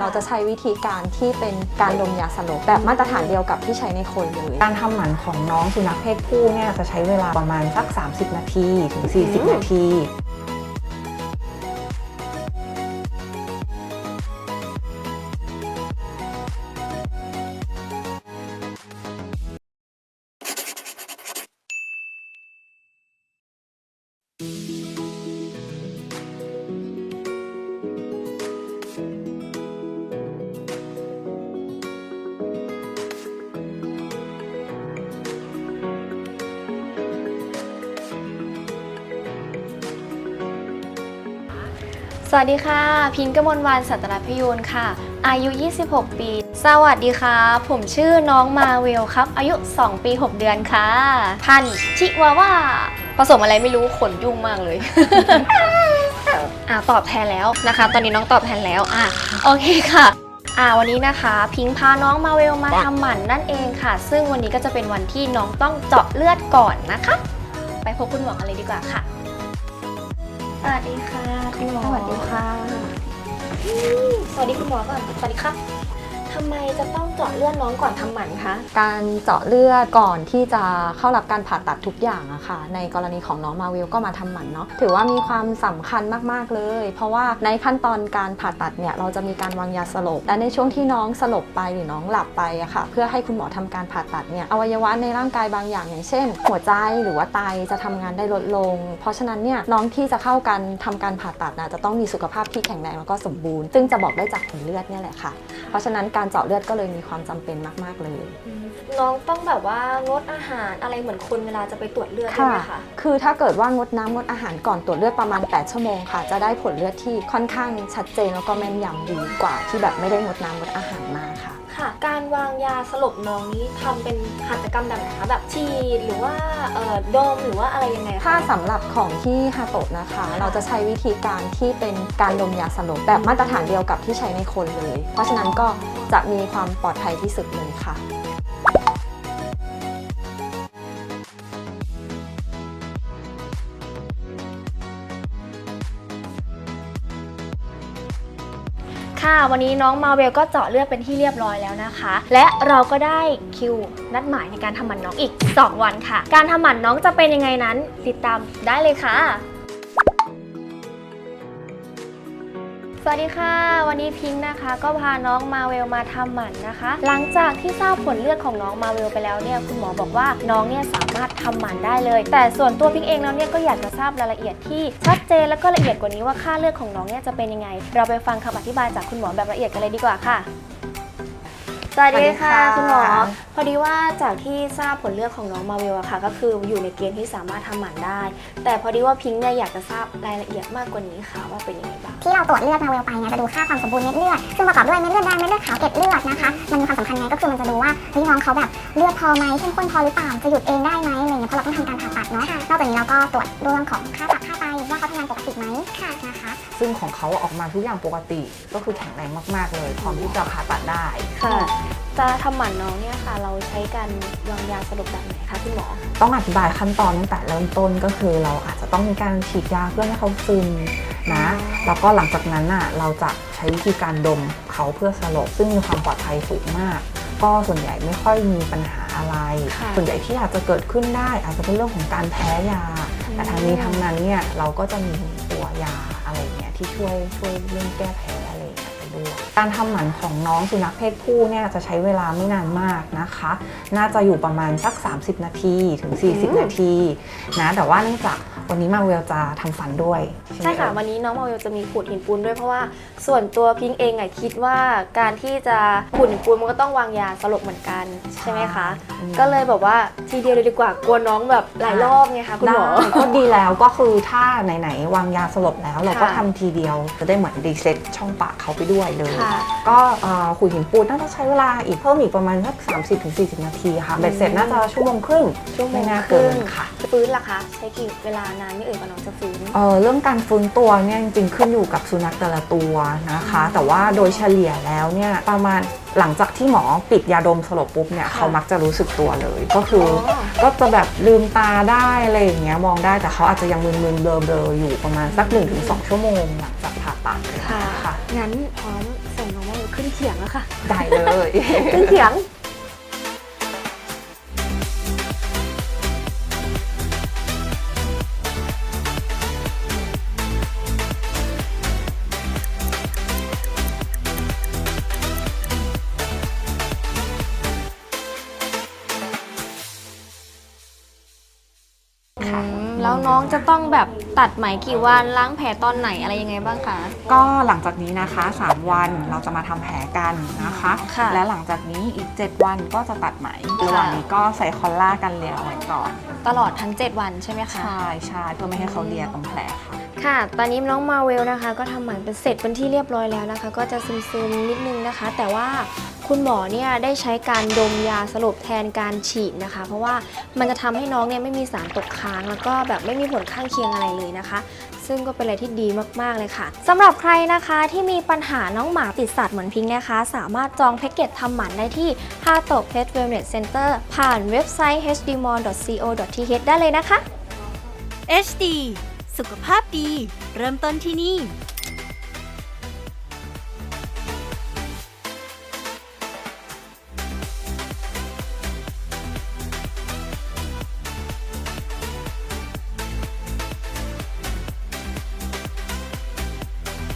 เราจะใช้วิธีการที่เป็นการดมยาสลบแบบมาตรฐานเดียวกับที่ใช้ในคนเลยการทำหมันของน้องสุนัขเพศผู้เนี่ยจะใช้เวลาประมาณสัก 30 นาทีถึง 40 นาที สวัสดีค่ะ พิงค์กมลวันสัตรพยูนค่ะ อายุ 26 ปี สวัสดีค่ะ ผมชื่อน้องมาเวลครับ อายุ 2 ปี 6 เดือนค่ะ พันธุ์ชิวาว่าผสมอะไรไม่รู้ขนยุ่งมากเลย อ่าตอบแทนแล้วนะคะ ตอนนี้น้องตอบแทนแล้วอะโอเคค่ะอ่าวันนี้นะคะ พิงค์พาน้องมาเวลมาทำหมันนั่นเองค่ะ ซึ่งวันนี้ก็จะเป็นวันที่น้องต้องเจาะเลือดก่อนนะคะ ไปพบคุณหมอกันเลยดีกว่าค่ะ สวัสดีค่ะคุณหมอสวัสดีค่ะ สวัสดีคุณหมอก่อน สวัสดีครับ ทำไมจะต้องเจาะเลือดน้องก่อนทำหมันคะ การเจาะเลือดก่อนที่จะเข้ารับการผ่าตัดทุกอย่างอะค่ะ ในกรณีของน้องมาวิลก็มาทำหมันเนาะ ถือว่ามีความสำคัญมากๆเลย เพราะว่าในขั้นตอนการผ่าตัดเนี่ยเราจะมีการวางยาสลบ และในช่วงที่น้องสลบไปหรือน้องหลับไปอะค่ะ เพื่อให้คุณหมอทำการผ่าตัดเนี่ยอวัยวะในร่างกายบางอย่างอย่างเช่น หัวใจหรือว่าไตจะทำงานได้ลดลง เพราะฉะนั้นเนี่ยน้องที่จะเข้ากันทำการผ่าตัดนะจะต้องมีสุขภาพที่แข็งแรงแล้วก็สมบูรณ์ ซึ่งจะบอกได้จากผลเลือดเนี่ยแหละค่ะ เพราะฉะนั้นการเจาะเลือดก็เลยมีความจำเป็นมาก ๆ เลย น้องต้องแบบว่างดอาหารอะไรเหมือนคนเวลาจะไปตรวจเลือดใช่ไหมคะ คือถ้าเกิดว่างดน้ำงดอาหารก่อนตรวจเลือดประมาณ 8 ชั่วโมงค่ะ จะได้ผลเลือดที่ค่อนข้างชัดเจนแล้วก็แม่นยำดีกว่าที่แบบไม่ได้งดน้ำงดอาหาร วางยาสลบน้องนี้ทำเป็นหัตถกรรมแบบไหนคะแบบฉีดหรือว่าเอ่อดมหรือว่าอะไรยังไงคะ ถ้าสำหรับของที่ฮาโตะนะคะ เราจะใช้วิธีการที่เป็นการดมยาสลบแบบมาตรฐานเดียวกับที่ใช้ในคนเลย เพราะฉะนั้นก็จะมีความปลอดภัยที่สุดเลยค่ะ ค่ะ วันนี้น้องมาเวลก็เจาะเลือดเป็นที่เรียบร้อยแล้วนะคะ และเราก็ได้คิวนัดหมายในการทำหมันน้องอีก 2 วันค่ะ การทำหมันน้องจะเป็นยังไงนั้น ติดตามได้เลยค่ะ สวัสดีค่ะ วันนี้พิงค์นะคะ ก็พาน้องมาเวลมาทำหมันนะคะ หลังจากที่ทราบผลเลือดของน้องมาเวลไปแล้วเนี่ยคุณหมอบอกว่าน้องเนี่ยสามารถทำหมันได้เลย แต่ส่วนตัวพิงค์เองแล้วเนี่ยก็อยากจะทราบรายละเอียดที่ชัดเจนแล้วก็ละเอียดกว่านี้ว่าค่าเลือดของน้องเนี่ยจะเป็นยังไง เราไปฟังคำอธิบายจากคุณหมอแบบละเอียดกันเลยดีกว่าค่ะ สวัสดีค่ะ สวัสดีค่ะ คุณหมอ พอดีว่าจากที่ทราบผลเลือดของน้องมาเวลอะค่ะ ก็คืออยู่ในเกณฑ์ที่สามารถทำหมันได้ แต่พอดีว่าพิงค์เนี่ยอยากจะทราบรายละเอียดมากกว่านี้ค่ะว่าเป็นยังไงบ้าง ที่เราตรวจเลือดมาเวลไปเนี่ยจะดูค่าความสมบูรณ์เม็ดเลือดซึ่งประกอบด้วยเม็ดเลือดแดงเม็ดเลือดขาวเกล็ดเลือดนะคะ มันมีความสำคัญไงก็คือมันจะดูว่าเฮ้ยน้องเขาแบบเลือดพอไหมเข้มข้นพอหรือเปล่าจะหยุดเองได้ไหมอะไรเงี้ยเพราะเราต้องทำการผ่าตัดเนาะนอกจากนี้เราก็ตรวจเรื่องของค่าตับค่าไตว่าเขาทำงานปกติไหมค่ะนะคะ ซึ่งของเขาออกมาทุกอย่างปกติ ก็คือแข็งแรงมาก ๆ เลย พร้อมที่จะผ่าตัดได้ ค่ะจะทำหมันน้องเนี่ยค่ะ เราใช้การวางยาสลบแบบไหนคะคุณหมอ ต้องอธิบายขั้นตอนตั้งแต่เริ่มต้นก็คือ เราอาจจะต้องมีการฉีดยาเพื่อให้เขาซึมนะแล้วก็หลังจากนั้นน่ะเราจะใช้วิธีการดมเขาเพื่อสลบซึ่งมีความปลอดภัยสูงมาก ก็ส่วนใหญ่ไม่ค่อยมีปัญหาอะไร ค่ะ ส่วนใหญ่ที่อาจจะเกิดขึ้นได้ อาจจะเป็นเรื่องของการแพ้ยา แต่ทางนี้ทางนั้นเนี่ยเราก็จะมีตัวยา อะไรเงี้ยที่ช่วยช่วยเรื่องแก้แพ้ อะไรเงี้ยไปด้วยการทำหมันของน้องสุนัขเพศผู้เนี่ยจะใช้เวลาไม่นานมากนะคะ น่าจะอยู่ประมาณสัก 30 นาทีถึง 40 นาทีนะแต่ว่าเนื่องจากวันนี้มาเวลจะทำฟันด้วยไหมใช่ค่ะเอ่ยวันนี้น้องมาเวลจะมีขูดหินปูนด้วยเพราะว่าส่วนตัวพิงเองอะคิดว่าการที่จะขูดหินปูนมันก็ต้องวางยาสลบเหมือนกันใช่ไหมคะอืมก็เลยแบบว่าทีเดียวเลยดีกว่ากลัวน้องแบบหลายรอบไงคะคุณหมอได้ก็ดีแล้วก็คือถ้าไหนๆวางยาสลบแล้วเราก็ค่ะทำทีเดียวจะได้เหมือนรีเซ็ตช่องปากเขาไปด้วยเลย ค่ะก็เอ่อขุยหินปูนน่าจะใช้เวลาอีกเพิ่มอีกประมาณสัก30-40 นาทีค่ะเบ็ดเสร็จน่าจะชั่วโมงครึ่งชั่วโมงไม่น่าคเกิรึ่นงค่ะ ฟื้นล่ะคะ ใช้กี่เวลานานไม่เอ่ยกว่าน้องจะฟื้น เอ่อเรื่องการฟื้นตัวเนี่ยจริงๆขึ้นอยู่กับสุนัขแต่ละตัวนะคะ แต่ว่าโดยเฉลี่ยแล้วเนี่ยประมาณหลังจากที่หมอปิดยาดมสลบปุ๊บเนี่ยค่ะ เขามักจะรู้สึกตัวเลย ก็คือออก็จะแบบลืมตาได้อะไรอย่างเงี้ยมองได้แต่เขาอาจจะยังมึนๆเบลอๆอยู่ประมาณสัก 1-2 ชั่วโมงหลังจากผ่าตัดเลยค่ะ ค่ะ งั้นพร้อมส่งน้องมาเวลขึ้นขึ้นเขียงแล้วค่ะ ได้เลย ขึ้นเขียงอืมแล้วน้องจะต้องแบบ ตัดไหมกี่วันล้างแผลตอนไหนอะไรยังไงบ้างคะ ก็หลังจากนี้นะคะ 3 วันเราจะมาทำแผลกันนะคะ ค่ะ และหลังจากนี้อีก 7 วันก็จะตัดไหมระหว่างนี้ก็ใส่คอลล่ากันเลียเอาไว้ก่อนตลอดทั้ง 7 วันใช่ไหมคะ ใช่ใช่เพื่อไม่ให้เขาเลียตรงแผลค่ะ ค่ะ ตอนนี้น้องมาเวลนะคะ ก็ทำหมันเป็นเสร็จเป็นที่เรียบร้อยแล้วนะคะ ก็จะซึมๆนิดนึงนะคะ แต่ว่า คุณหมอเนี่ยได้ใช้การดมยาสลบแทนการฉีดนะคะ เพราะว่ามันจะทำให้น้องเนี่ยไม่มีสารตกค้าง แล้วก็แบบไม่มีผลข้างเคียงอะไรเลยนะคะ ซึ่งก็เป็นอะไรที่ดีมากๆเลยค่ะสำหรับใครนะคะที่มีปัญหาน้องหมาติดสัตว์เหมือนพิงค์นะคะ สามารถจองแพ็กเกจทำหมันได้ที่ฮาโต Pet Wellness Center ผ่านเว็บไซต์ hdmall.co.th ได้เลยนะคะ HD สุขภาพดี เริ่มต้นที่นี่